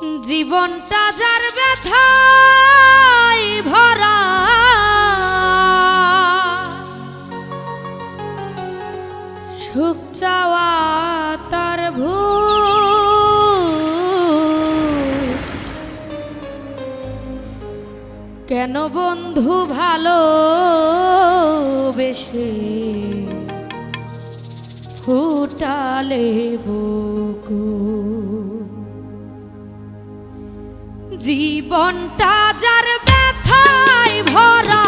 জীবনটা যার ব্যথায় ভরা। সুখ চাওয়া তার ভুল। কেন বন্ধু ভালো বেশে ফুটালে বুকু জীবনটা যার ব্যথায় ভরা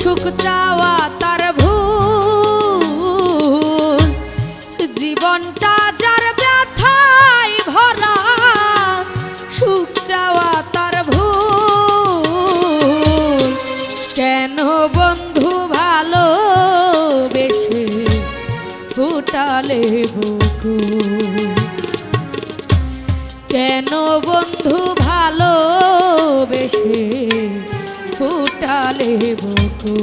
সুখ চাওয়া তার ভুল। কেন বন্ধু ভালো বেশি ফুটালে বকু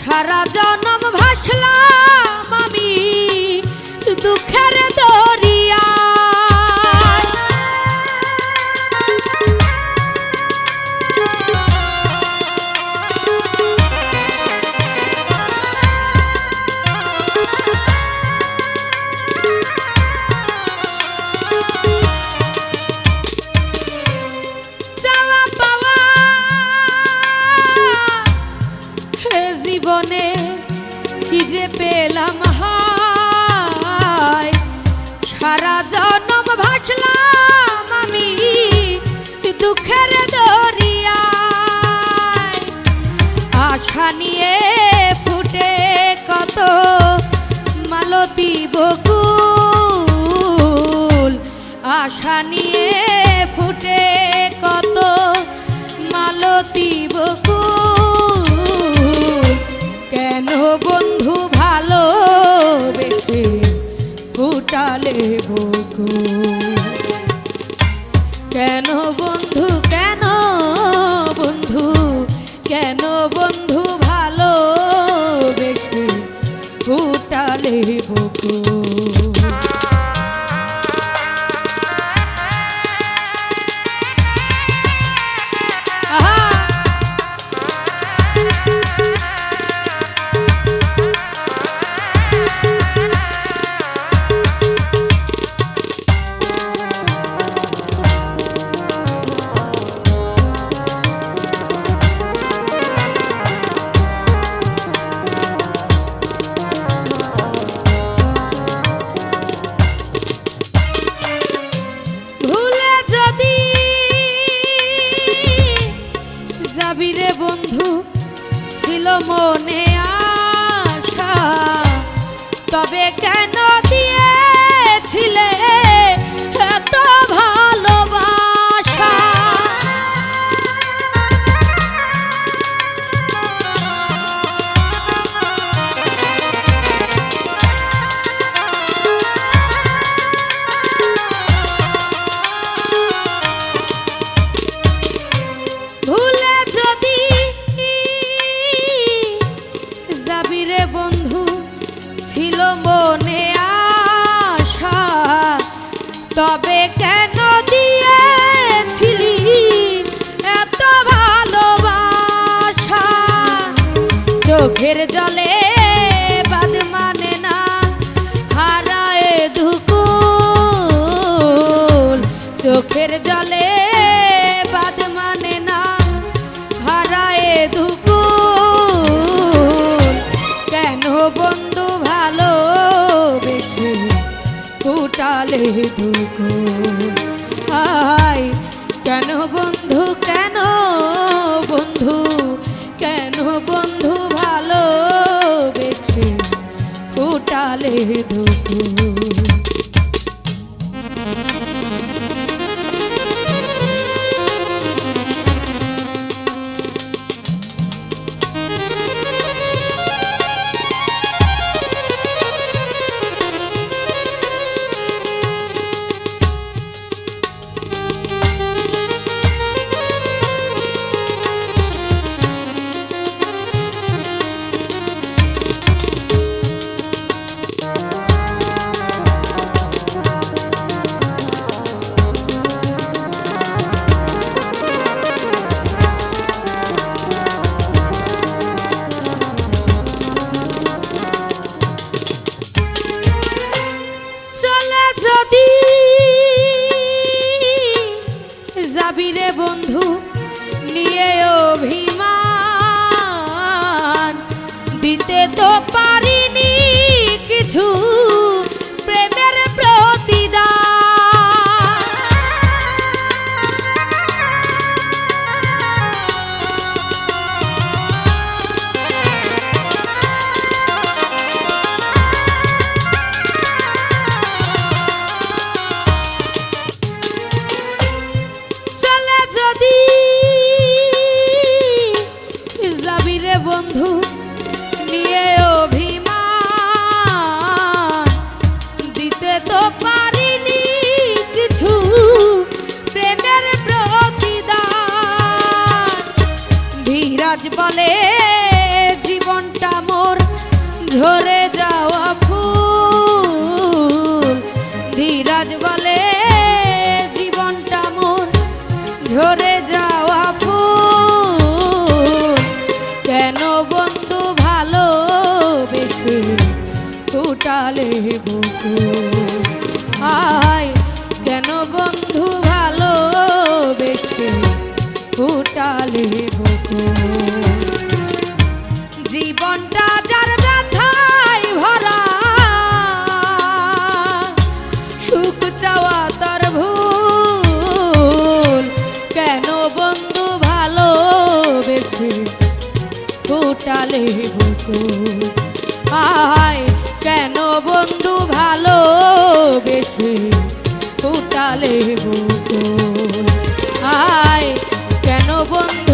সারা জনম ভাসলাম আমি দুঃখের আশা নিয়ে ফুটে কত মালতী বকু কেন বন্ধু ভালো বেশে ফুটালে বকুল? কেন বন্ধু কেন বন্ধু কেন বন্ধু ভালো বেশি ফুটালে বকু তবে কেন দিয়েছিলি এত ভালোবাসা? চোখের জলে ফুটালে দুঃখ আই কেন বন্ধু কেন বন্ধু কেন বন্ধু ভালো বেছে ফুটালে দুঃখ যাবি বন্ধু নিয়ে অভিমান। দিতে তো পারিনি বন্ধু, নিয়ে অভিমান। দিতে তো পারিনি কিছু, প্রেমের প্রতিদান। ধীরাজ বলে, জীবনটা মোর ঝরে যাওয়া ফুল। ধীরাজ বলে, জীবনটা মোর ঝরে ফুটালে বুকু আয় কেন বন্ধু ভালো বেশি ফুটালে বুকু জীবনটা যার ব্যথায় ভরা, সুখ চাওয়া তার ভুল। কেন বন্ধু ভালো বেশি ফুটালে বুকুল। ফুটালে বুকুল আয় কেন বন্ধু